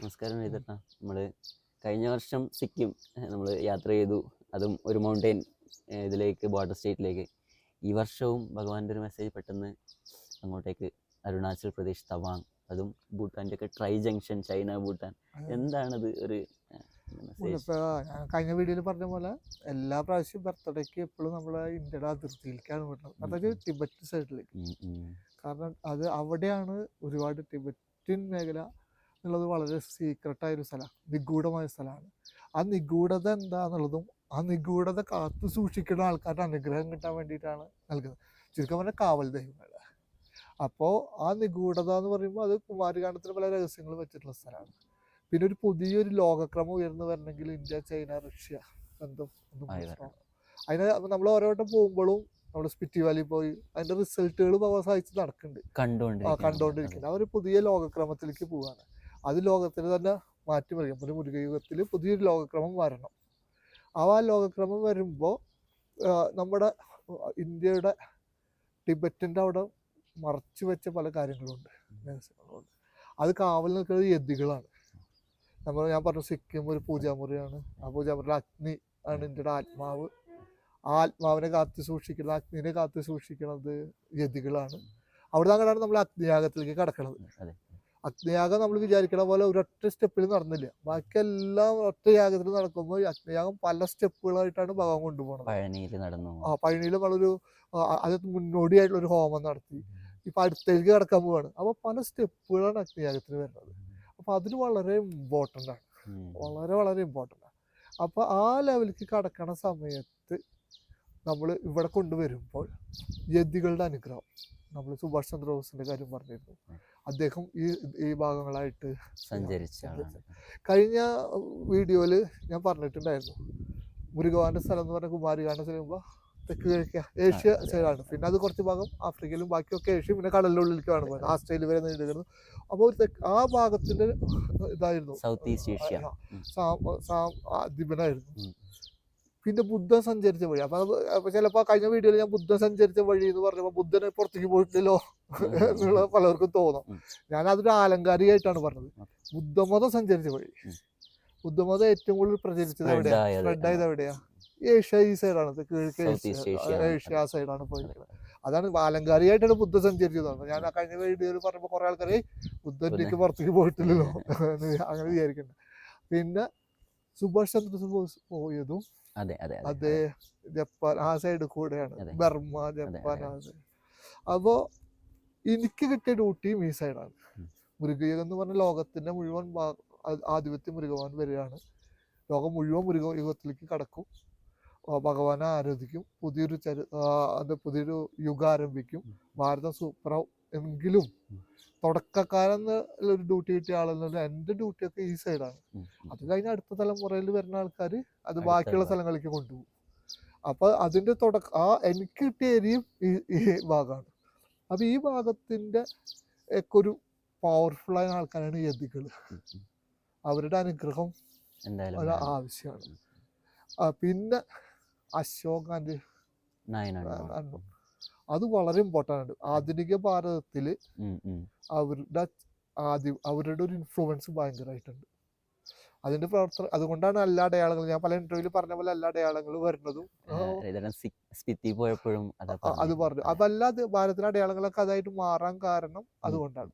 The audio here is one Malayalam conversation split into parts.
നമസ്കാരം എഴുതട്ട നമ്മൾ കഴിഞ്ഞ വർഷം സിക്കിം നമ്മൾ യാത്ര ചെയ്തു. അതും ഒരു മൗണ്ടെയിൻ ഇതിലേക്ക് ബോർഡർ സ്റ്റേറ്റിലേക്ക് ഈ വർഷവും ഭഗവാന്റെ ഒരു മെസ്സേജ് പെട്ടെന്ന് അങ്ങോട്ടേക്ക് അരുണാചൽ പ്രദേശ് തവാങ്. അതും ഭൂട്ടാന്റെ ഒക്കെ ട്രൈ ജംഗ്ഷൻ ചൈന ഭൂട്ടാൻ. എന്താണത് ഒരു കഴിഞ്ഞ വീഡിയോയിൽ പറഞ്ഞ പോലെ എല്ലാ പ്രാവശ്യം ബർത്ത്ഡേക്ക് എപ്പോഴും നമ്മളെ ഇന്ത്യയുടെ അതിർത്തിയിലേക്കാണ് വിടുന്നത്. അതായത് ടിബറ്റ് സൈഡിലേക്ക്. കാരണം അത് അവിടെയാണ് ഒരുപാട് ടിബറ്റിൻ മേഖല എന്നുള്ളത് വളരെ സീക്രട്ടായൊരു സ്ഥലമാണ് നിഗൂഢമായ സ്ഥലമാണ്. ആ നിഗൂഢത എന്താന്നുള്ളതും ആ നിഗൂഢത കാത്തു സൂക്ഷിക്കുന്ന ആൾക്കാരുടെ അനുഗ്രഹം കിട്ടാൻ വേണ്ടിയിട്ടാണ് നൽകുന്നത്. ചുരുക്കം പറഞ്ഞാൽ കാവൽ ദൈവങ്ങൾ. അപ്പോൾ ആ നിഗൂഢത എന്ന് പറയുമ്പോൾ അത് കുമാരകാണ്ഡത്തിന് പല രഹസ്യങ്ങൾ വെച്ചിട്ടുള്ള സ്ഥലമാണ്. പിന്നെ ഒരു പുതിയൊരു ലോകക്രമം ഉയർന്നു വരണമെങ്കിൽ ഇന്ത്യ ചൈന റഷ്യ ബന്ധം അതിന് നമ്മൾ ഓരോ വട്ടം പോകുമ്പോഴും നമ്മൾ സ്പിറ്റി വാലി പോയി അതിന്റെ റിസൾട്ടുകൾ വ്യവസായിച്ച് നടക്കുന്നുണ്ട്. കണ്ടുകൊണ്ടിരിക്കുന്നത് അവർ പുതിയ ലോകക്രമത്തിലേക്ക് പോവാണ്. അത് ലോകത്തിന് തന്നെ മാറ്റി മാറ്റിമറിയാം ഒരു മുരുകയുഗത്തിൽ പുതിയൊരു ലോകക്രമം വരണം. ആ ലോകക്രമം വരുമ്പോൾ നമ്മുടെ ഇന്ത്യയുടെ ടിബറ്റിന്റെ അവിടെ മറച്ചു വെച്ച പല കാര്യങ്ങളുണ്ട്. രഹസ്യങ്ങളുണ്ട്. അത് കാവൽ നിൽക്കുന്നത് യതികളാണ്. നമ്മൾ ഞാൻ പറഞ്ഞു സിക്കിം ഒരു പൂജാമുറിയാണ്. ആ പൂജാമുറിയിൽ അഗ്നി ആണ് ഇന്ത്യയുടെ ആത്മാവ്. ആത്മാവിനെ കാത്തു സൂക്ഷിക്കുന്നത് അഗ്നിനെ കാത്തു സൂക്ഷിക്കുന്നത് യതികളാണ്. അവിടെ അങ്ങനെയാണ് നമ്മൾ അഗ്നിയാഗത്തിലേക്ക് കടക്കുന്നത് അഗ്നിയാഗം നമ്മൾ വിചാരിക്കണ പോലെ ഒരൊറ്റ സ്റ്റെപ്പിൽ നടന്നില്ല. ബാക്കിയെല്ലാം ഒറ്റ യാഗത്തിൽ നടക്കുമ്പോൾ അഗ്നിയാഗം പല സ്റ്റെപ്പുകളായിട്ടാണ് ഭഗവാൻ കൊണ്ടുപോകുന്നത് പഴനിയിൽ നടന്നു. ആ പഴനിയിൽ നമ്മളൊരു ആ, അത് മുന്നോടിയായിട്ടുള്ള ഒരു ഹോമം നടത്തി. ഇപ്പൊ അടുത്തേക്ക് കിടക്കാൻ പോവാണ്. അപ്പോൾ പല സ്റ്റെപ്പുകളാണ് അഗ്നിയാഗത്തിന് വരുന്നത്. അപ്പോൾ അതിന് വളരെ ഇമ്പോർട്ടന്റ് ആണ്. വളരെ വളരെ ഇമ്പോർട്ടന്റ് ആണ്. അപ്പോൾ ആ ലെവലിലേക്ക് കടക്കണ സമയത്ത് നമ്മൾ ഇവിടെ കൊണ്ടുവരുമ്പോൾ യതികളുടെ അനുഗ്രഹം. നമ്മൾ സുഭാഷ് ചന്ദ്രബോസിന്റെ കാര്യം പറഞ്ഞിരുന്നു. അദ്ദേഹം ഈ ഈ ഭാഗങ്ങളായിട്ട് സഞ്ചരിച്ച കഴിഞ്ഞ വീഡിയോയിൽ ഞാൻ പറഞ്ഞിട്ടുണ്ടായിരുന്നു. മുരുകവാന്റെ സ്ഥലം എന്ന് പറഞ്ഞ സ്ഥലം തെക്ക് കിഴക്ക് ഏഷ്യ സൈഡാണ്. പിന്നെ അത് കുറച്ച് ഭാഗം ആഫ്രിക്കയിലും ബാക്കിയൊക്കെ ഏഷ്യ പിന്നെ വേണം പോകുന്നത് ആസ്ട്രേലിയ വരെ നീണ്ടുകിടന്നു. അപ്പോൾ തെക്ക് ആ ഭാഗത്തിന്റെ ഇതായിരുന്നു. South East Asia. സാം- സാം അധിപനായിരുന്നു. പിന്നെ ബുദ്ധൻ സഞ്ചരിച്ച വഴി. അപ്പൊ അപ്പൊ ചിലപ്പോ കഴിഞ്ഞ വീഡിയോയിൽ ഞാൻ ബുദ്ധൻ സഞ്ചരിച്ച വഴി എന്ന് പറഞ്ഞപ്പോ ബുദ്ധന് പുറത്തേക്ക് പോയിട്ടില്ലല്ലോ എന്നുള്ള പലർക്കും തോന്നും. ഞാൻ അതൊരു ആലങ്കാരികമായിട്ടാണ് പറഞ്ഞത്. ബുദ്ധമതം സഞ്ചരിച്ച വഴി. ബുദ്ധമതം ഏറ്റവും കൂടുതൽ പ്രചരിച്ചത് എവിടെയാ? ആയത്. സ്പ്രെഡ് ആയത് എവിടെയാ? ഏഷ്യ ഈ സൈഡാണ് കിഴക്ക് ഏഷ്യ ഏഷ്യ ആ സൈഡാണ് പോയിരിക്കുന്നത്. അതാണ് ആലങ്കാരികമായിട്ടാണ് ബുദ്ധ സഞ്ചരിച്ചത് ഞാൻ ആ കഴിഞ്ഞ വീഡിയോയിൽ പറഞ്ഞപ്പോൾ കുറെ ആൾക്കാർ ബുദ്ധന്റെക്ക് പുറത്തേക്ക് പോയിട്ടില്ലല്ലോ. അങ്ങനെ വിചാരിക്കണ്ട പിന്നെ സുഭാഷ് ചന്ദ്ര ബോസ് പോയതും അതെ ജപ്പാൻ ആ സൈഡ് കൂടെയാണ്. Burma Burma Japan. ആ സൈഡ് അപ്പോ എനിക്ക് കിട്ടിയ ഡ്യൂട്ടിയും ഈ സൈഡാണ് മൃഗയോഗം എന്ന് പറഞ്ഞ ലോകത്തിന്റെ മുഴുവൻ ആധിപത്യ മൃഗവാൻ വരികയാണ് ലോകം മുഴുവൻ മൃഗയുഗത്തിലേക്ക് കടക്കും. ഭഗവാനെ ആരാധിക്കും. പുതിയൊരു ചരി അത് പുതിയൊരു യുഗം ആരംഭിക്കും. ഭാരതം സൂപ്പറാവും. എങ്കിലും. തുടക്കക്കാരെന്ന ഒരു ഡ്യൂട്ടി കിട്ടിയ ആളെന്നുള്ള എന്റെ ഡ്യൂട്ടിയൊക്കെ ഈ സൈഡാണ്. അത് കഴിഞ്ഞ് അടുത്ത തലമുറയിൽ വരുന്ന ആൾക്കാർ അത് ബാക്കിയുള്ള. സ്ഥലങ്ങളിലേക്ക് കൊണ്ടുപോകും അപ്പൊ അതിന്റെ തുടക്ക ആ എനിക്ക് കിട്ടിയ ഏരിയയും ഈ ഈ ഭാഗമാണ് അപ്പൊ ഈ ഭാഗത്തിന്റെ ഒക്കെ ഒരു പവർഫുൾ ആയ ആൾക്കാരാണ് യതികൾ. അവരുടെ അനുഗ്രഹം ഒരു ആവശ്യമാണ് പിന്നെ അശോകാന്റെ നയനാണ്. അത് വളരെ ഇമ്പോർട്ടന്റ് ആണ്. ആധുനിക ഭാരതത്തിൽ. അവരുടെ ആദ്യ അവരുടെ ഒരു ഇൻഫ്ലുവൻസ് ഭയങ്കരമായിട്ടുണ്ട് അതിന്റെ പ്രവർത്തനം അതുകൊണ്ടാണ് എല്ലാ അടയാളങ്ങളും ഞാൻ പല ഇന്റർവ്യൂവിൽ പറഞ്ഞ പോലെ എല്ലാ അടയാളങ്ങളും വരുന്നതും പോയപ്പോഴും അതാ. പറഞ്ഞു അതല്ലാതെ ഭാരതത്തിലെ അടയാളങ്ങളൊക്കെ അതായിട്ട് മാറാൻ കാരണം അതുകൊണ്ടാണ്.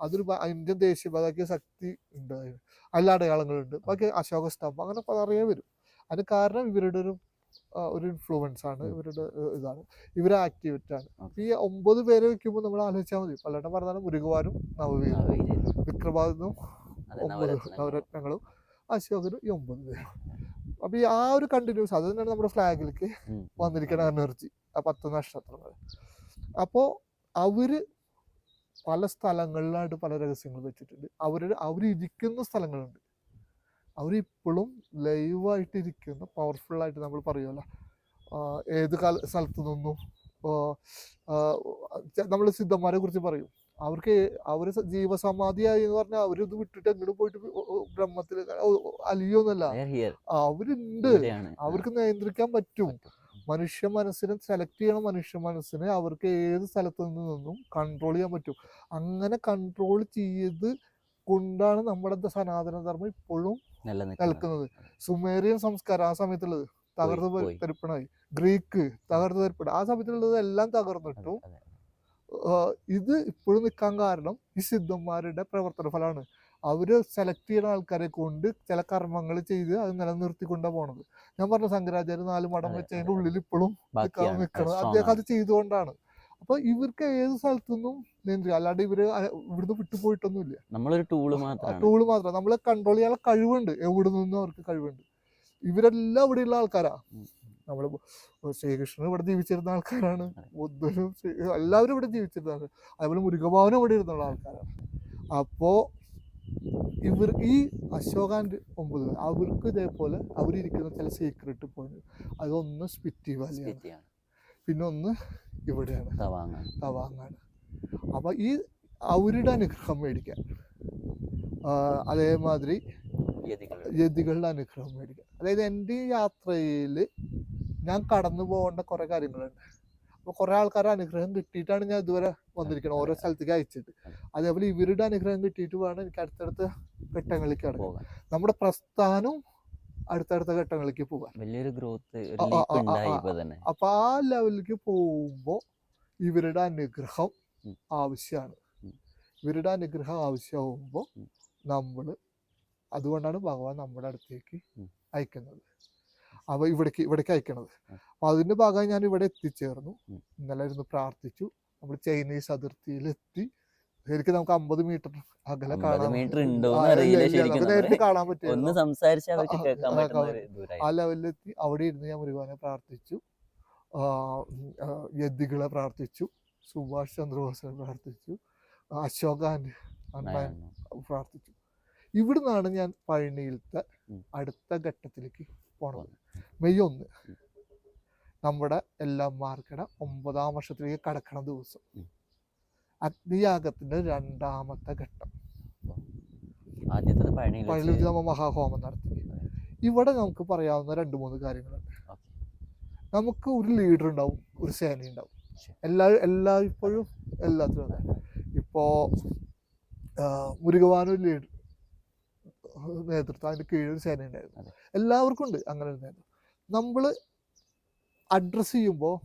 അതൊരു ഇന്ത്യൻ ദേശീയ പതാക ശക്തി ഉണ്ട്. എല്ലാ അടയാളങ്ങളുണ്ട്. ബാക്കി അശോക സ്തംഭം അങ്ങനെ പറയാൻ വരും. അതിന് കാരണം ഇവരുടെ ഒരു ഒരു ഇൻഫ്ലുവൻസ് ആണ് ഇവരുടെ ഇതാണ്. ഇവരെ ആക്ടിവിറ്റി ആണ്. ഈ ഒമ്പത് പേരെ വെക്കുമ്പോൾ നമ്മൾ ആലോചിച്ചാൽ മതി. പലരുടെ പറഞ്ഞാലും മുരുകുവാനും നവവീരും വിക്രമാദിനും ഒമ്പത്. നവരത്നങ്ങളും. അശോകനും ഈ ഒമ്പത് പേരും. അപ്പൊ ഈ ആ ഒരു കണ്ടിന്യൂസ് അത് തന്നെയാണ് നമ്മുടെ ഫ്ലാഗിലേക്ക്. വന്നിരിക്കുന്ന എനർജി ആ പത്ത് നക്ഷത്രങ്ങൾ. അപ്പോൾ അവർ പല സ്ഥലങ്ങളിലായിട്ട് പല രഹസ്യങ്ങൾ വെച്ചിട്ടുണ്ട്. അവരുടെ അവരിരിക്കുന്ന സ്ഥലങ്ങളുണ്ട്. അവരിപ്പോഴും ലൈവായിട്ടിരിക്കുന്ന ആയിട്ട് നമ്മൾ പറയുമല്ലോ ഏത് കാല സ്ഥലത്ത് നിന്നും നമ്മൾ സിദ്ധന്മാരെ കുറിച്ച് പറയും. അവർക്ക് അവർ ജീവസമാധിയായി എന്ന് പറഞ്ഞാൽ അവരിത് വിട്ടിട്ട് എങ്ങോട്ട് പോയിട്ട് ബ്രഹ്മത്തിൽ അലിയൊന്നല്ല അവരുണ്ട്. അവർക്ക് നിയന്ത്രിക്കാൻ പറ്റും. മനുഷ്യ മനസ്സിനെ സെലക്ട് ചെയ്യണ. മനുഷ്യ മനസ്സിനെ അവർക്ക് ഏത് സ്ഥലത്തു നിന്നും കൺട്രോൾ ചെയ്യാൻ പറ്റും. അങ്ങനെ കൺട്രോൾ ചെയ്ത് കൊണ്ടാണ് നമ്മുടെ സനാതന ധർമ്മം ഇപ്പോഴും നിൽക്കുന്നത് സുമേറിയൻ സംസ്കാരം ആ സമയത്തുള്ളത് തകർന്നു തരിപ്പണായി ഗ്രീക്ക് തകർന്നു തരിപ്പണ ആ സമയത്തുള്ളത് എല്ലാം തകർന്നിട്ടു ഇത് ഇപ്പോഴും നിൽക്കാൻ കാരണം ഈ സിദ്ധന്മാരുടെ പ്രവർത്തന ഫലമാണ്. അവർ സെലക്ട് ചെയ്യുന്ന ആൾക്കാരെ കൊണ്ട് ചില കർമ്മങ്ങൾ ചെയ്ത് അത് നിലനിർത്തിക്കൊണ്ടാ പോണത്. ഞാൻ പറഞ്ഞ ശങ്കരാചാര്യ നാല് മടം വെച്ചതിന്റെ ഉള്ളിൽ ഇപ്പോഴും നിൽക്കണം അദ്ദേഹം അത്. ചെയ്തുകൊണ്ടാണ്. അപ്പൊ ഇവർക്ക് ഏത് സ്ഥലത്തു നിന്നും നിയന്ത്രിക്കാം അല്ലാണ്ട് ഇവർ ഇവിടുന്ന് വിട്ടുപോയിട്ടൊന്നുമില്ല. നമ്മളൊരു ടൂൾ മാത്രം ടൂൾ മാത്രം. നമ്മളെ കൺട്രോൾ ചെയ്യാനുള്ള കഴിവുണ്ട്. എവിടെ നിന്നും അവർക്ക് കഴിവുണ്ട്. ഇവരെല്ലാം ഇവിടെയുള്ള ആൾക്കാരാ. നമ്മൾ നമ്മൾ ശ്രീകൃഷ്ണൻ ഇവിടെ ജീവിച്ചിരുന്ന ആൾക്കാരാണ്. ബുദ്ധനും എല്ലാവരും ഇവിടെ ജീവിച്ചിരുന്ന ആൾക്കാർ അതേപോലെ മുരുകഭാവനും ഇവിടെ ഇരുന്ന ആൾക്കാരാണ് അപ്പോ ഇവർ ഈ അശോകാന്റെ ഒമ്പത് അവർക്ക് ഇതേപോലെ അവരിയ്ക്കുന്ന ചില സീക്രട്ട് പോയിന്റ് അതൊന്ന് സ്പിറ്റി വാലിയാണ് പിന്നെ ഒന്ന് ഇവിടെയാണ്. തവാങ്ങാണ്. തവാങ്ങാണ്. അപ്പൊ ഈ അവരുടെ അനുഗ്രഹം മേടിക്കാൻ. അതേമാതിരി യതികളുടെ അനുഗ്രഹം മേടിക്കാൻ. അതായത് എന്റെ ഈ യാത്രയിൽ ഞാൻ കടന്നു പോകേണ്ട കുറെ കാര്യങ്ങളുണ്ട്. അപ്പൊ കുറെ ആൾക്കാരുടെ അനുഗ്രഹം കിട്ടിയിട്ടാണ് ഞാൻ ഇതുവരെ വന്നിരിക്കുന്നത്. ഓരോ. സ്ഥലത്തേക്ക് അയച്ചിട്ട്. അതേപോലെ ഇവരുടെ അനുഗ്രഹം കിട്ടിയിട്ട് വേണം എനിക്ക് അടുത്തടുത്ത ഘട്ടങ്ങളിലേക്ക് കടക്കാൻ. പോകാൻ. നമ്മുടെ പ്രസ്ഥാനം അടുത്തടുത്ത ഘട്ടങ്ങളിലേക്ക് പോകാൻ. വലിയൊരു ഗ്രോത്ത് അപ്പൊ ആ ലെവലിലേക്ക് പോകുമ്പോൾ ഇവരുടെ അനുഗ്രഹം ആവശ്യമാണ് ഇവരുടെ അനുഗ്രഹം ആവശ്യമാകുമ്പോൾ നമ്മൾ നമ്മൾ അതുകൊണ്ടാണ് ഭഗവാൻ നമ്മുടെ അടുത്തേക്ക്. അയക്കുന്നത്. അവ ഇവിടേക്ക് ഇവിടേക്ക് അയക്കണത്. അപ്പൊ അതിന്റെ ഭാഗമായി ഞാൻ ഇവിടെ എത്തിച്ചേർന്നു. ഇന്നലെ ഇരുന്ന് പ്രാർത്ഥിച്ചു. നമ്മൾ ചൈനീസ് അതിർത്തിയിൽ എത്തി ശരിക്കും നമുക്ക് അമ്പത് മീറ്റർ അകലെ 50 കാണാൻ മീറ്റർ ഉണ്ടോ നേരിട്ട് കാണാൻ ഒന്ന് ആ, ലെവലിലെത്തി അവിടെ ഇരുന്ന് ഞാൻ മുരുകാനെ പ്രാർത്ഥിച്ചു. യദികളെ പ്രാർത്ഥിച്ചു. സുഭാഷ് ചന്ദ്രബോസിനെ പ്രാർത്ഥിച്ചു. അശോകാന്റെ അണ്ണൻ പ്രാർത്ഥിച്ചു. ഇവിടുന്നാണ് ഞാൻ പഴനിയിലത്തെ. അടുത്ത ഘട്ടത്തിലേക്ക് പോണത്. മെയ് ഒന്ന്. നമ്മുടെ എല്ലാം മാർക്കട ഒമ്പതാം വർഷത്തിലേക്ക് കടക്കണ ദിവസം. അഗ്നിയാഗത്തിന്റെ രണ്ടാമത്തെ ഘട്ടം. പഴനി വെച്ച് നമ്മൾ മഹാഹോമം നടത്തി. ഇവിടെ നമുക്ക് പറയാവുന്ന രണ്ട് മൂന്ന് കാര്യങ്ങളുണ്ട്. നമുക്ക് ഒരു ലീഡർ ഉണ്ടാവും ഒരു സേന ഉണ്ടാവും. എല്ലാ എല്ലാ ഇപ്പോഴും എല്ലാത്തിലും ഇപ്പോ മുരുകവാന ഒരു ലീഡർ നേതൃത്വം അതിന്റെ കീഴിൽ ഒരു സേന ഉണ്ടായിരുന്നു. എല്ലാവർക്കും ഉണ്ട് അങ്ങനെ ഒരു നേതൃത്വം. നമ്മൾ അഡ്രസ് ചെയ്യുമ്പോൾ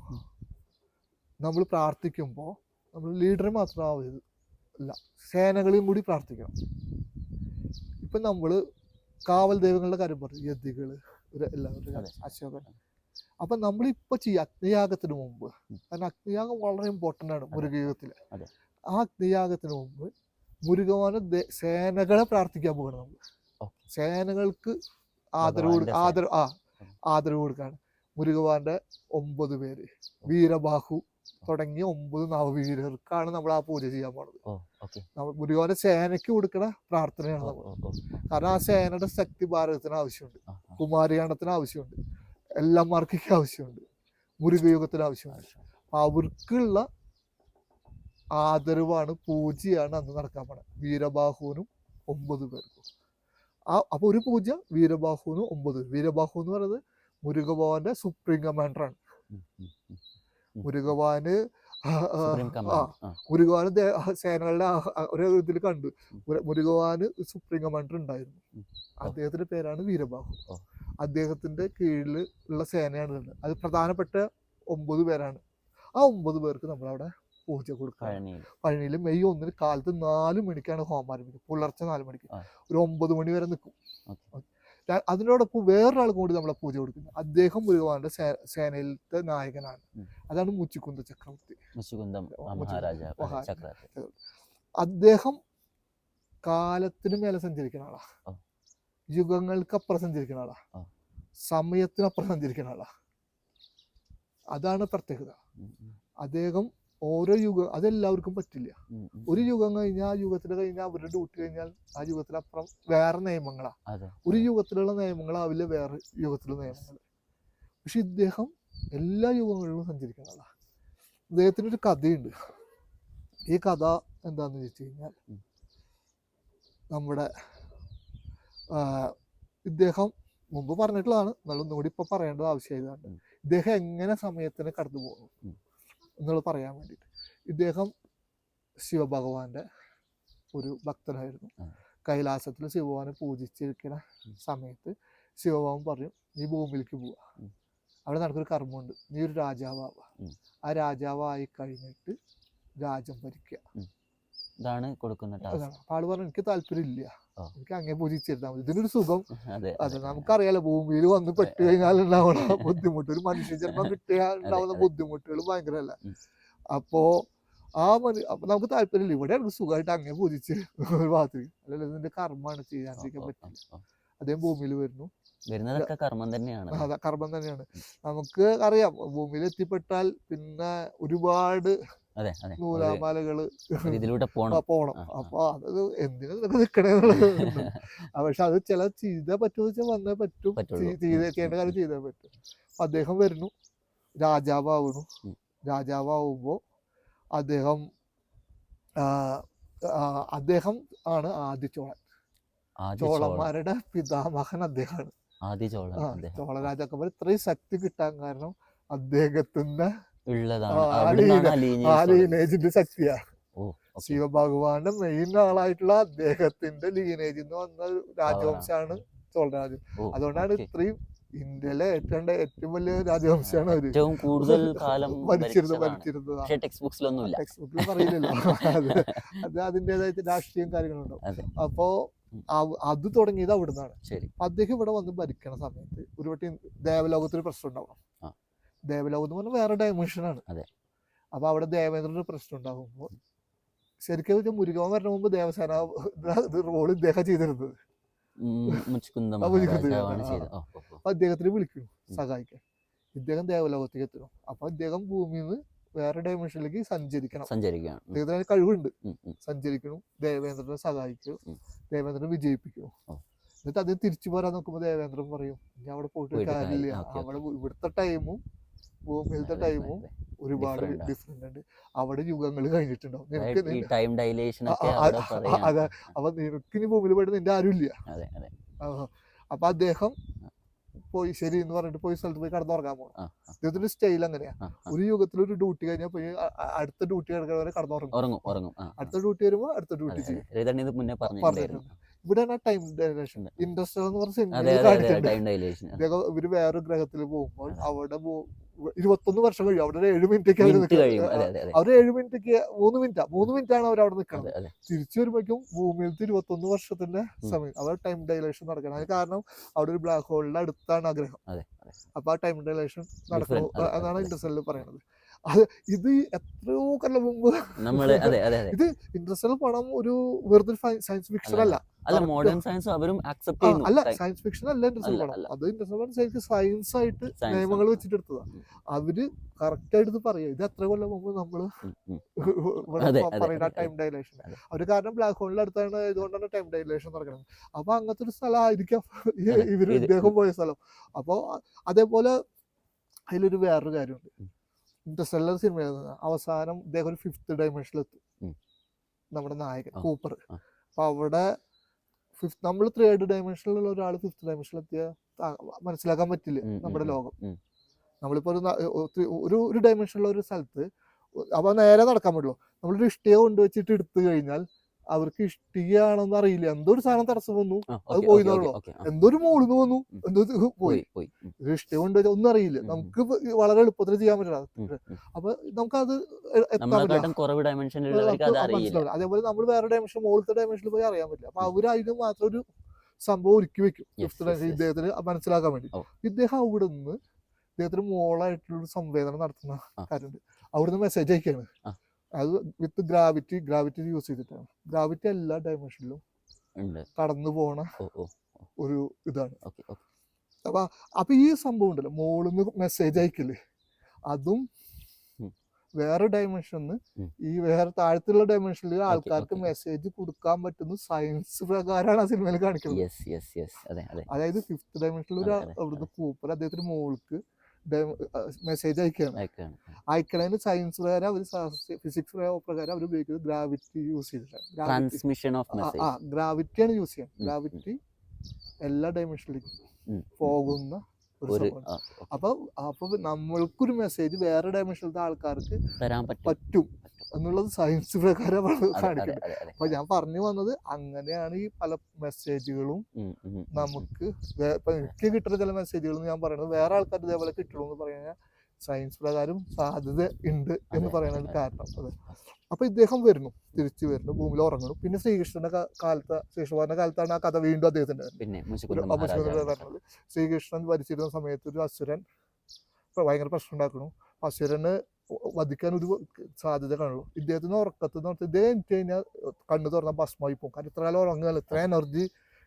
നമ്മൾ പ്രാർത്ഥിക്കുമ്പോൾ നമ്മൾ ലീഡർ മാത്രം ആവരുത് അല്ല സേനകളെയും കൂടി പ്രാർത്ഥിക്കണം. ഇപ്പൊ നമ്മൾ കാവൽ ദൈവങ്ങളുടെ കാര്യം പറഞ്ഞു യതികൾ എല്ലാവരുടെ. അശോകൻ. അപ്പൊ നമ്മളിപ്പോൾ ചെയ്യ അഗ്നിയാഗത്തിന് മുമ്പ്. കാരണം അഗ്നിയാഗം വളരെ ഇമ്പോർട്ടന്റ് ആണ് മുരുകയുഗത്തിൽ ആ അഗ്നിയാഗത്തിന് മുമ്പ് മുരുകവാന സേനകളെ പ്രാർത്ഥിക്കാൻ പോകണം നമ്മൾ. സേനകൾക്ക് ആദരവ് കൊടുക്കുക ആദരവ് ആ ആദരവ് കൊടുക്കാണ്. മുരുകവാന്റെ ഒമ്പത് പേര്. വീരബാഹു തുടങ്ങിയ ഒമ്പത് നവവീരർക്കാണ് നമ്മൾ ആ പൂജ ചെയ്യാൻ പോണത്. മുരുകവാന്റെ സേനയ്ക്ക് കൊടുക്കുന്ന പ്രാർത്ഥനയാണ് നമ്മൾ. കാരണം ആ സേനയുടെ ശക്തി ഭാരതത്തിന് ആവശ്യമുണ്ട്. കുമാരിയാണത്തിന് ആവശ്യമുണ്ട്. എല്ലാമാർക്കൊക്കെ ആവശ്യമുണ്ട്. മുരുകയുഗത്തിന് ആവശ്യമുണ്ട്. അവർക്കുള്ള ആദരവാണ് പൂജയാണ് അന്ന് നടക്കാൻ പോണത്. വീരബാഹുവിനും ഒമ്പത് പേർക്കും. ആ അപ്പൊ ഒരു പൂജ വീരബാഹുവിനും ഒമ്പത്. വീരബാഹു എന്ന് പറയുന്നത് മുരുകഭവന്റെ സുപ്രീം കമാൻഡറാണ്. ഉം. മുരുകവാന് സേനകളുടെ ഒരു ഇതിൽ കണ്ടു. മുര- മുരുകവാന് സുപ്രീം കമാൻഡർ ഉണ്ടായിരുന്നു. അദ്ദേഹത്തിന്റെ പേരാണ് വീരബാഹു. അദ്ദേഹത്തിന്റെ കീഴിൽ ഉള്ള സേനയാണ് അത് പ്രധാനപ്പെട്ട ഒമ്പത് പേരാണ്. ആ ഒമ്പത് പേർക്ക് നമ്മളവിടെ പൂജ കൊടുക്കുക പഴനിയിൽ. മെയ് ഒന്നിന് കാലത്ത് നാല് മണിക്കാണ് ഹോമം ആരംഭിക്കുക പുലർച്ചെ നാല് മണിക്ക്. ഒരു ഒമ്പത് മണി വരെ നിൽക്കും. അതിനോടൊപ്പം വേറൊരാൾ കൂടി നമ്മളെ പൂജ കൊടുക്കുന്നു. അദ്ദേഹം മുരുകവാന്റെ സേനയിലത്തെ നായകനാണ്. അതാണ് മുച്ചിക്കുന്ത ചക്രവർത്തി. അദ്ദേഹം കാലത്തിന് മേലെ സഞ്ചരിക്കുന്ന ആളാ. യുഗങ്ങൾക്കപ്പുറം സഞ്ചരിക്കുന്ന ആളാ. സമയത്തിനപ്പുറം സഞ്ചരിക്കുന്ന ആളാ. അതാണ് പ്രത്യേകത. അദ്ദേഹം ഓരോ യുഗം അതെല്ലാവർക്കും പറ്റില്ല. ഒരു യുഗം കഴിഞ്ഞാൽ ആ യുഗത്തിൽ കഴിഞ്ഞാൽ അവരുടെ ഡ്യൂട്ടി കഴിഞ്ഞാൽ ആ യുഗത്തിനപ്പുറം വേറെ നിയമങ്ങളാ. ഒരു യുഗത്തിലുള്ള നിയമങ്ങളാവില്ല വേറെ യുഗത്തിലുള്ള നിയമങ്ങൾ പക്ഷെ ഇദ്ദേഹം എല്ലാ യുഗങ്ങളിലും സഞ്ചരിക്കുന്ന ആളാണ് ഇദ്ദേഹത്തിന് ഒരു കഥയുണ്ട്. ഈ കഥ എന്താന്ന് വെച്ച് കഴിഞ്ഞാൽ നമ്മുടെ ഇദ്ദേഹം മുമ്പ് പറഞ്ഞിട്ടുള്ളതാണ്. എന്നാലും ഒന്നുകൂടി ഇപ്പൊ പറയേണ്ടത് ആവശ്യമായതാണ്. ഇദ്ദേഹം എങ്ങനെ സമയത്തിന് കടന്നു പോകുന്നു. എന്നുള്ളത് പറയാൻ വേണ്ടിയിട്ട്. ഇദ്ദേഹം ശിവഭഗവാന്റെ ഒരു ഭക്തനായിരുന്നു. കൈലാസത്തിൽ ശിവഭഗവാനെ പൂജിച്ചിരിക്കുന്ന സമയത്ത് ശിവഭഗവാൻ പറയും നീ ഭൂമിയിലേക്ക് പോവാ. അവിടെ നടക്കൊരു കർമ്മമുണ്ട്. നീ ഒരു രാജാവാവുക. ആ രാജാവായി കഴിഞ്ഞിട്ട് രാജ്യം ഭരിക്കുക ഇതാണ് കൊടുക്കുന്ന ടാസ്ക് ആൾ പറഞ്ഞു എനിക്ക് താല്പര്യമില്ല. എനിക്ക് അങ്ങനെ പൂജിച്ചിരുന്നാൽ മതി. ഇതിനൊരു സുഖം. അതെ നമുക്കറിയാലോ ഭൂമിയിൽ വന്ന് പെട്ട് കഴിഞ്ഞാൽ ഉണ്ടാവുന്ന ബുദ്ധിമുട്ട്. ഒരു മനുഷ്യ ജന്മം കിട്ടിയാൽ ഉണ്ടാവുന്ന ബുദ്ധിമുട്ടുകൾ ഭയങ്കരല്ല. അപ്പോ ആ മനു അപ്പൊ നമുക്ക് താല്പര്യമില്ല. ഇവിടെ നമുക്ക് സുഖമായിട്ട് അങ്ങനെ പൂജിച്ച് ഒരു ഭാഗത്ത് അല്ലല്ലോ ഇതിന്റെ കർമ്മമാണ് ചെയ്യാതിരിക്കാൻ പറ്റില്ല. അദ്ദേഹം ഭൂമിയിൽ വരുന്നു. വരുന്നതൊക്കെ കർമ്മം തന്നെയാണ്. അതാ കർമ്മം തന്നെയാണ്. നമുക്ക് അറിയാം ഭൂമിയിൽ എത്തിപ്പെട്ടാൽ പിന്നെ ഒരുപാട് അതെ അതെ. ഒരു- നൂലാമാലകൾ ഇതിലൂടെ പോണം. അപ്പൊ അത് എന്തിനാ നിനക്ക് നിക്കണേന്നുള്ളത് പക്ഷെ അത് ചില ചെയ്താൽ പറ്റുമോ വെച്ചാൽ വന്നേ പറ്റും. ചെയ്തേക്കേണ്ട ചെയ്യേണ്ട കാര്യം ചെയ്താൽ പറ്റും. അദ്ദേഹം വരുന്നു. രാജാവാകുന്നു. രാജാവാകുമ്പോ അദ്ദേഹം അദ്ദേഹം ആണ് ആദ്യ ചോളൻ. ചോളന്മാരുടെ പിതാമഹൻ അദ്ദേഹമാണ്. ചോള രാജാക്കന്മാർ ഇത്രയും ശക്തി കിട്ടാൻ കാരണം അദ്ദേഹത്തിന്റെ ഉള്ളതാണ്. ആ, ലീനേജിന്റെ ശക്തിയാ. ശിവഭഗവാന്റെ മെയിൻ ആളായിട്ടുള്ള അദ്ദേഹത്തിന്റെ ലീനേജിൽ നിന്ന് വന്ന രാജവംശാണ് രാജവംശമാണ് ചോളരാജ്യം ഓ, അതുകൊണ്ടാണ് ഇത്രയും ഇന്ത്യയിലെ ഏറ്റവും ഏറ്റവും വലിയ രാജവംശമാണ് അവർ. ഏറ്റവും കൂടുതൽ കാലം ഭരിച്ചിരുന്നത്. ഭരിച്ചിരുന്നത് പക്ഷെ ടെക്സ്റ്റ് ബുക്സിലൊന്നും ഇല്ല ടെക്സ്റ്റ് ബുക്കിൽ പറയില്ലല്ലോ. അത് അത് അതിന്റെതായിട്ട് രാഷ്ട്രീയം കാര്യങ്ങളുണ്ടാവും അപ്പോ അത് തുടങ്ങിയത് അവിടുന്നാണ്. ശരി. അദ്ദേഹം ഇവിടെ വന്ന് ഭരിക്കണ സമയത്ത് ഒരു ദേവലോകത്തിൽ പ്രശ്നം ഉണ്ടാവണം. ദേവലോകം എന്ന് പറഞ്ഞാൽ വേറെ ഡയമെൻഷനാണ് അതെ. അപ്പോൾ അവിടെ ദേവേന്ദ്രന്റെ പ്രശ്നം ഉണ്ടാകുമ്പോൾ ശരിക്കും വെച്ചാൽ മുരുകൻ വരണ മുമ്പ് ദേവസേന റോൾ ഇദ്ദേഹം ചെയ്തിരുന്നത്. അപ്പൊ അദ്ദേഹത്തിന് വിളിക്കുന്നു ഉം. സഹായിക്കാൻ. ഇദ്ദേഹം ദേവലോകത്തേക്ക് എത്തണം അപ്പൊ അദ്ദേഹം ഭൂമിയിൽ നിന്ന് വേറെ ഡയമെൻഷനിലേക്ക് സഞ്ചരിക്കണം. സഞ്ചരിക്കണം. അദ്ദേഹത്തിന് കഴിവുണ്ട്. സഞ്ചരിക്കണം ദേവേന്ദ്രനെ സഹായിക്കും ദേവേന്ദ്രനെ വിജയിപ്പിക്കണം ഓ. എന്നിട്ട് അദ്ദേഹം തിരിച്ചു പോരാൻ നോക്കുമ്പോൾ ദേവേന്ദ്രൻ പറയും ഇനി അവിടെ പോയിട്ട് കാര്യമില്ല. അവിടെ ഇവിടുത്തെ ടൈമും ഭൂമിയിലത്തെ ടൈമും. ഒരുപാട്. ഡിഫറെന്റ് ഉണ്ട്. അവിടെ യുഗങ്ങൾ കഴിഞ്ഞിട്ടുണ്ടാവും. നിനക്ക് അതെ. അപ്പൊ നിനക്ക് ഇനി ഭൂമിയിൽ പോയിട്ട് നിന്റെ ആരുമില്ല. അപ്പൊ അദ്ദേഹം പോയി ശരി എന്ന് പറഞ്ഞിട്ട് പോയി സ്ഥലത്ത് പോയി കടന്നുറങ്ങാൻ പോകണം അദ്ദേഹത്തിന്റെ സ്റ്റൈൽ അങ്ങനെയാ. ഒരു യുഗത്തിൽ ഒരു ഡ്യൂട്ടി കഴിഞ്ഞാൽ പോയി അടുത്ത ഡ്യൂട്ടി കിടക്കുന്നവരെ കടന്നുറങ്ങും. അടുത്ത ഡ്യൂട്ടി വരുമ്പോ അടുത്ത ഡ്യൂട്ടി ചെയ്യും. അതെ. ഇവിടെയാണ് ടൈം ഡയലേഷൻ ഇൻട്രസ്റ്റർ എന്ന് പറഞ്ഞ അതെ സിനിമയിൽ അതെ അതെ കാണിച്ചിട്ടുണ്ട്? ഇവർ വേറെ ഗ്രഹത്തിൽ പോകുമ്പോൾ അവിടെ ഇരുപത്തൊന്ന് വർഷം കഴിയും. അവിടെ ഏഴ് മിനിറ്റ് അവർ കഴിയും. അവർ അതെ അതെ. അവർ ഏഴ് മിനിറ്റ് മൂന്ന് മിനിറ്റാ മൂന്ന് മിനിറ്റ് ആണ് അവർ അവിടെ നിൽക്കുന്നത്. അതെ അതെ. തിരിച്ചു വരുമ്പോഴേക്കും ഭൂമിയിലത്തെ ഇരുപത്തൊന്ന് വർഷത്തിന്റെ സമയം. അവർ ടൈം ഡൈലേഷൻ നടക്കണം. അതിന് കാരണം അവിടെ ഒരു ബ്ലാക്ക് ഹോളിന്റെ അടുത്താണ് ആഗ്രഹം അതെ അതെ. അപ്പൊ ആ ടൈം Different, അതെ, എന്നാണ് അതെ. ഇൻഡസ്ട്രിയൽ പറയുന്നത്. അത് ഇത് എത്രയോ കൊല്ലം മുമ്പ്. നമ്മൾ അതെ അതെ ഇത് ഇൻട്രസ്റ്റൽ പടം ഒരു വെറുതെ സയൻസ് ഫിക്ഷൻ അല്ല, അല്ല. മോഡേൺ സയൻസ് അവരും അക്സെപ്റ്റ് ചെയ്യുന്നു. അല്ല സയൻസ് ഫിക്ഷൻ അല്ല ഇൻട്രസ്റ്റൽ പടം. അത് പടം സയൻസ് സയൻസ് ആയിട്ട് നിയമങ്ങൾ വെച്ചിട്ട് എടുത്തതാ അവർ കറക്റ്റ് ആയിട്ട് ഇത് പറയുക ഇത് എത്ര കൊല്ലം മുമ്പ് നമ്മൾ പറയുന്ന ടൈം ഡയലേഷൻ. അവർ കാരണം ബ്ലാക്ക് ഹോളിന്റെ അടുത്താണ് ഇതുകൊണ്ടാണ് ടൈം ഡയലേഷൻ നടക്കുന്നത്. അപ്പൊ അങ്ങനത്തെ ഒരു സ്ഥലമായിരിക്കാം ഇവർ ഇദ്ദേഹം പോയ സ്ഥലം. അപ്പൊ അതേപോലെ അതിലൊരു വേറൊരു കാര്യമുണ്ട്. ഇന്റർസ്റ്റെല്ലർ സിനിമയായിരുന്നു അവസാനം ഇദ്ദേഹം ഒരു ഫിഫ്ത്ത് ഡയമെൻഷനിൽ എത്തും. നമ്മുടെ നായകൻ കൂപ്പർ. അപ്പോൾ അപ്പൊ അവിടെ ഫിഫ്ത്ത് നമ്മൾ തേർഡ് ഡയമെൻഷനിലുള്ള ഒരാൾ ഫിഫ്ത്ത് ഡയമെൻഷനിൽ എത്തിയ മനസ്സിലാക്കാൻ പറ്റില്ല നമ്മുടെ ലോകം. നമ്മളിപ്പോൾ നമ്മളിപ്പോ ഒരു ഒരു ഒരു ഡയമെൻഷനിലുള്ള ഒരു സ്ഥലത്ത് അപ്പൊ നേരെ നടക്കാൻ പറ്റുള്ളൂ. നമ്മളൊരു ഇഷ്ടിക കൊണ്ടുവച്ചിട്ട് എടുത്തു കഴിഞ്ഞാൽ അവർക്ക് ഇഷ്ടികയാണെന്ന് അറിയില്ല. എന്തോ ഒരു സാധനം തടസ്സം വന്നു. അത് പോയി എന്നുള്ളൂ. എന്തോ ഒരു മോളിന്ന് വന്നു. എന്തോ പോയി. ഇഷ്ടിക കൊണ്ട് ഒന്നും അറിയില്ല. നമുക്ക് വളരെ എളുപ്പത്തിൽ ചെയ്യാൻ പറ്റില്ല. അപ്പൊ നമുക്കത് മനസ്സിലാവില്ല. അതേപോലെ നമ്മൾ വേറെ ഡയമെൻഷൻ മുകളിലത്തെ ഡയമെൻഷനിൽ പോയി അറിയാൻ പറ്റില്ല. അപ്പൊ അവർ അതിന് മാത്രം ഒരു സംഭവം ഒരുക്കി വെക്കും. ഇദ്ദേഹത്തിന് മനസ്സിലാക്കാൻ വേണ്ടി. ഇദ്ദേഹം അവിടെ നിന്ന് ഇദ്ദേഹത്തിന് മോളായിട്ടുള്ള ഒരു സംവേദനം നടത്തുന്ന കാര്യം കാര്യമുണ്ട്. അവിടുന്ന് മെസ്സേജ് അയക്കാണ്. അത് വിത്ത് ഗ്രാവിറ്റി ഗ്രാവിറ്റി യൂസ് ചെയ്തിട്ടാണ്. ഗ്രാവിറ്റി എല്ലാ ഡയമെൻഷനിലും കടന്നു പോണ ഒരു ഇതാണ്. അപ്പൊ അപ്പൊ ഈ സംഭവം ഉണ്ടല്ലോ മോളിന്ന് മെസ്സേജ് അയക്കൽ. അതും വേറെ ഡയമെൻഷനിൽ ഈ വേറെ താഴത്തുള്ള ഡയമെൻഷനിൽ ആൾക്കാർക്ക് മെസ്സേജ് കൊടുക്കാൻ പറ്റുന്ന സയൻസ് പ്രകാരമാണ് ആ സിനിമയിൽ കാണിക്കുന്നത് അതായത് ഫിഫ്ത് ഡയമെൻഷനിൽ ഒരു അവിടുന്ന് കൂപ്പർ അദ്ദേഹത്തിന് മോൾക്ക് മെസ്സേജ് അയക്കുകയാണ് അയക്കാണ് അയക്കണതിന് സയൻസ് പ്രകാരം അവർ ഫിസിക്സ് പ്രകാരം അവർ ഉപയോഗിക്കുന്നത് ഗ്രാവിറ്റി യൂസ് ചെയ്തിട്ടാണ് ആ ഗ്രാവിറ്റിയാണ് യൂസ് ചെയ്യുന്നത്. ഗ്രാവിറ്റി എല്ലാ ഡയമെൻഷനിലേക്കും ഉം. പോകുന്ന ഒരു. അപ്പൊ അപ്പൊ നമ്മൾക്കൊരു മെസ്സേജ് വേറെ ഡയമെൻഷനിലത്തെ ആൾക്കാർക്ക് തരാൻ പറ്റും. എന്നുള്ളത് സയൻസ് പ്രകാരമാണ് കാണിക്കുന്നത്. അപ്പൊ ഞാൻ പറഞ്ഞു വന്നത് അങ്ങനെയാണ് ഈ പല മെസ്സേജുകളും നമുക്ക് ഇപ്പൊ എനിക്ക് കിട്ടുന്ന ചില മെസ്സേജുകൾ ഞാൻ പറയുന്നത് വേറെ ആൾക്കാർ ഇതേപോലെ കിട്ടുള്ളൂ എന്ന് പറഞ്ഞാൽ സയൻസ് പ്രകാരം സാധ്യത ഉണ്ട് എന്ന് പറയുന്നത് കാരണം. അതെ. അപ്പൊ ഇദ്ദേഹം വരുന്നു തിരിച്ചു വരുന്നു ഭൂമിയിൽ ഉറങ്ങുന്നു. പിന്നെ ശ്രീകൃഷ്ണന്റെ കാലത്ത് ശ്രീകൃഷ്ണന്റെ കാലത്താണ് ആ കഥ വീണ്ടും അദ്ദേഹത്തിന്റെ പറഞ്ഞത്. ശ്രീകൃഷ്ണൻ ഭരിച്ചിരുന്ന സമയത്ത് ഒരു അസുരൻ ഭയങ്കര പ്രശ്നം ഉണ്ടാക്കുന്നു. അസുരന് വധിക്കാൻ ഒരു സാധ്യത കാണുള്ളൂ. ഇദ്ദേഹത്തിന് ഉറക്കത്ത് എന്ന് പറഞ്ഞാൽ ഇദ്ദേഹം എനിക്ക് കഴിഞ്ഞാൽ കണ്ണു തുറന്ന ഭസ്മായി പോകും. കാരണം ഇത്ര കാലം ഉറങ്ങുകയല്ല. ഇത്ര എനർജി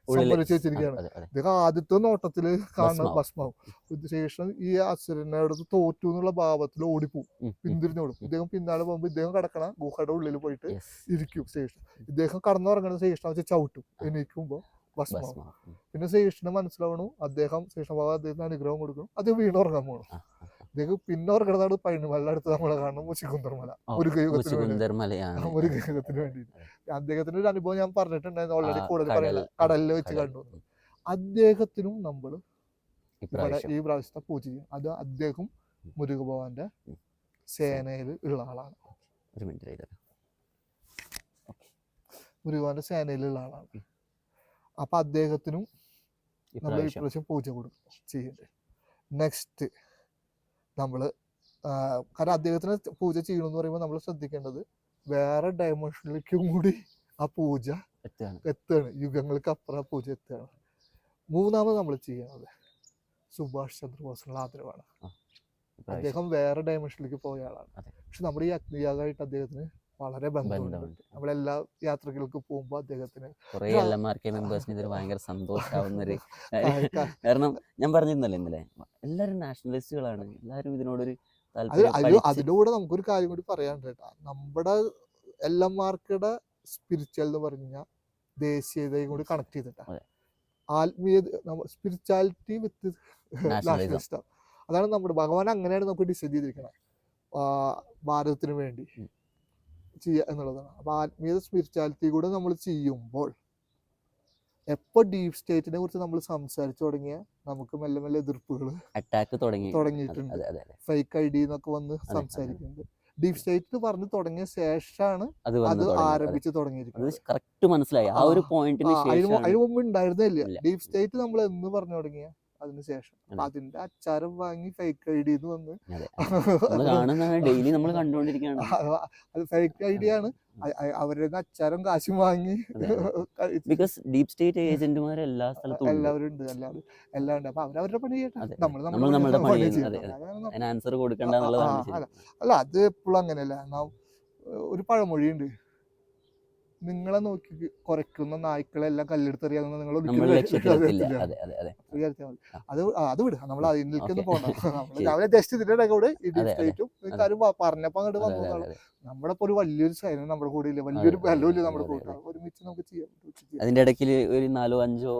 വെച്ചിരിക്കുകയാണ്. ഇദ്ദേഹം ആദ്യത്തെ നോട്ടത്തിൽ കാണുന്ന ഭസ്മാവും. ശ്രീകൃഷ്ണൻ ഈ അസുരനോട് തോറ്റു എന്നുള്ള ഭാവത്തിൽ ഓടിപ്പോവും. പിന്തിരിഞ്ഞോടും ഇദ്ദേഹം പിന്നാലെ പോകുമ്പോൾ ഇദ്ദേഹം കിടക്കണ ഗുഹയുടെ ഉള്ളിൽ പോയിട്ട് ഇരിക്കും ശേഷം. ഇദ്ദേഹം കടന്നുറങ്ങുന്ന ശേഷം വെച്ച് ചവിട്ടും. എണീക്കുമ്പോൾ ഭസ്മാവും. പിന്നെ ശേഷന് മനസ്സിലാവണു അദ്ദേഹം ശേഷം അദ്ദേഹത്തിന് അനുഗ്രഹം കൊടുക്കണം. അദ്ദേഹം വീണുറങ്ങാൻ പോകണം ആ, ആ. അദ്ദേഹം പിന്നെ ഉറങ്ങുന്നതാണ് പഴനിമല അടുത്ത് നമ്മളെ കാണുന്ന മുച്ചിക്കുന്തർമല ഓ, ഒരു മുശുകുന്ദർ ഒരു വേണ്ടി. അദ്ദേഹത്തിന്റെ ഒരു അനുഭവം ഞാൻ പറഞ്ഞിട്ടുണ്ടായിരുന്നു ഓൾറെഡി കൂടുതൽ കടൽ, കടലിൽ വെച്ച് കണ്ടു. അദ്ദേഹത്തിനും നമ്മൾ ഇവിടെ ഈ പ്രാവശ്യത്തെ പൂജ ചെയ്യും. അത് അദ്ദേഹം മുരുകഭവാന്റെ. സേനയിൽ ഉള്ള ആളാണ്. ഒരു മിനിറ്റ് ഉള്ള മുരുകഭവാന്റെ സേനയിലുള്ള ആളാണ്. അപ്പൊ അദ്ദേഹത്തിനും നമ്മൾ ഈ പ്രാവശ്യം. പൂജ കൊടുക്കും. ചെയ്യേണ്ടത് നെക്സ്റ്റ് നമ്മൾ കാരണം അദ്ദേഹത്തിന് പൂജ ചെയ്യണമെന്ന് പറയുമ്പോൾ നമ്മൾ ശ്രദ്ധിക്കേണ്ടത് വേറെ ഡയമെൻഷനിലേക്കും കൂടി ആ പൂജ എത്തുകയാണ്. യുഗങ്ങൾക്ക് അപ്പുറം ആ പൂജ എത്തുകയാണ്. മൂന്നാമത് നമ്മൾ ചെയ്യുന്നത് സുഭാഷ് ചന്ദ്രബോസിനുള്ള ആദരവാണ്. അദ്ദേഹം വേറെ ഡയമെൻഷനിലേക്ക് പോയ ആളാണ്. പക്ഷെ നമ്മുടെ ഈ അഗ്നിയാഗമായിട്ട് അദ്ദേഹത്തിന് വളരെ ബന്ധമുണ്ട്. നമ്മളെല്ലാ യാത്രകൾക്ക് പോകുമ്പോൾ അദ്ദേഹത്തിന് കുറേ ആ. എൽ എം ആർ കെ മെമ്പേഴ്സിന് ഇതൊരു ഭയങ്കര സന്തോഷാവുന്ന ഒരു കാരണം ഞാൻ പറഞ്ഞിരുന്നല്ലോ ഇന്നലെ എല്ലാവരും നാഷണലിസ്റ്റുകളാണ് എല്ലാവരും ഇതിനോടൊരു അത് താല്പര്യം അത് പഠിച്ച് അതിന്റെ കൂടെ നമുക്കൊരു കാര്യം കൂടി പറയാനുണ്ട് കേട്ടോ നമ്മുടെ എൽ എം ആർക്കയുടെ സ്പിരിച്വൽ എന്ന് പറഞ്ഞാൽ ദേശീയതയും കൂടി കണക്ട് ചെയ്തിട്ടാണ്. ആത്മീയ സ്പിരിച്വാലിറ്റി വിത്ത്. നാഷണലിസ്റ്റ് അതാണ് നമ്മുടെ ഭഗവാൻ അങ്ങനെയാണ് നമുക്ക് ഡിസൈഡ് ചെയ്തിരിക്കുന്നത് ഭാരതത്തിന് വേണ്ടി. ചെയ്യുക എന്നുള്ളതാണ്. അപ്പൊ ആത്മീയ സ്പിരിച്വാലിറ്റി കൂടെ നമ്മൾ ചെയ്യുമ്പോൾ എപ്പോ ഡീപ് സ്റ്റേറ്റിനെ കുറിച്ച് നമ്മൾ സംസാരിച്ചു തുടങ്ങിയ നമുക്ക് മെല്ലെ മെല്ലെ എതിർപ്പുകൾ അറ്റാക്ക് തുടങ്ങി. തുടങ്ങിയിട്ടുണ്ട്. ഫേക്ക് ഐ ഡി എന്നൊക്കെ വന്ന്. സംസാരിക്കുന്നുണ്ട്. ഡീപ് സ്റ്റേറ്റ് പറഞ്ഞു തുടങ്ങിയ ശേഷമാണ് അത് ആരംഭിച്ചു തുടങ്ങിയിരിക്കുന്നത്. കറക്റ്റ് മനസ്സിലായി. ആ ഒരു പോയിന്റിന് അതിന് മുമ്പ് ഉണ്ടായിരുന്നില്ല. ഡീപ് സ്റ്റേറ്റ് നമ്മൾ എന്ന് പറഞ്ഞു തുടങ്ങിയ അതിന് ശേഷം. അപ്പൊ അതെ. അതിന്റെ അച്ചാരം വാങ്ങി ഫേക്ക് ഐ ഡിന്ന് വന്ന് ഡെയിലി നമ്മൾ കണ്ടുകൊണ്ടിരിക്കുകയാണ്. അത് ഫേക്ക് ഐ ഡി ആണ്. അവരുടെ അച്ചാരം കാശും വാങ്ങി ബിക്കോസ് ഡീപ് സ്റ്റേറ്റ് ഏജന്റുമാർ എല്ലാ സ്ഥലത്തും എല്ലാവരും ഉണ്ട് എല്ലാവരും എല്ലാം ഉണ്ട്. അപ്പൊ അവരവരുടെ പണി ചെയ്യട്ടെ നമ്മൾ നമ്മളുടെ പണി അതിന് ആൻസർ കൊടുക്കണ്ട അല്ല അത് എപ്പോഴും അങ്ങനെയല്ല. ഒരു പഴമൊഴിയുണ്ട്. നിങ്ങളെ നോക്കി കുറയ്ക്കുന്ന നായ്ക്കളെല്ലാം കല്ലെടുത്തെറിയാന്ന് നിങ്ങൾ അതെ അതെ വിടുക നമ്മൾ അതിലേക്കൊന്നും. പോകണ്ട നമ്മൾ. രാവിലെ ജസ്റ്റ് ഇതിന്റെ. കാര്യം പറഞ്ഞപ്പോ അങ്ങോട്ട് വന്നു. നമ്മുടെ ഒരു വലിയൊരു സൈനം നമ്മുടെ കൂടെ ഇല്ല? വലിയൊരു ബലവും ഇല്ല നമ്മുടെ കൂടെ. ഒരുമിച്ച് നമുക്ക് ചെയ്യാം. അതിന്റെ ഇടയ്ക്ക് ഒരു നാലോ അഞ്ചോ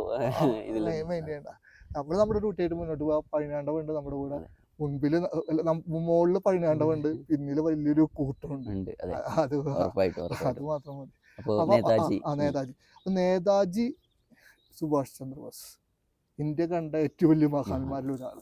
മെയിൻ ചെയ്യണ്ട. നമ്മൾ നമ്മുടെ ഡ്യൂട്ടിയായിട്ട് മുന്നോട്ട് പോകാം പഴിനാണ്ടവുണ്ട് നമ്മുടെ കൂടെ. മുൻപിൽ മുകളിൽ പഴിനാണ്ടവുണ്ട് പിന്നിൽ വലിയൊരു കൂട്ടമുണ്ട് അത്. അത് മാത്രം മതി. അപ്പോൾ നേതാജി. നേതാജി. നേതാജി സുഭാഷ് ചന്ദ്രബോസ്. ഇന്ത്യ കണ്ട ഏറ്റവും വലിയ മഹാന്മാരിൽ ഒരാൾ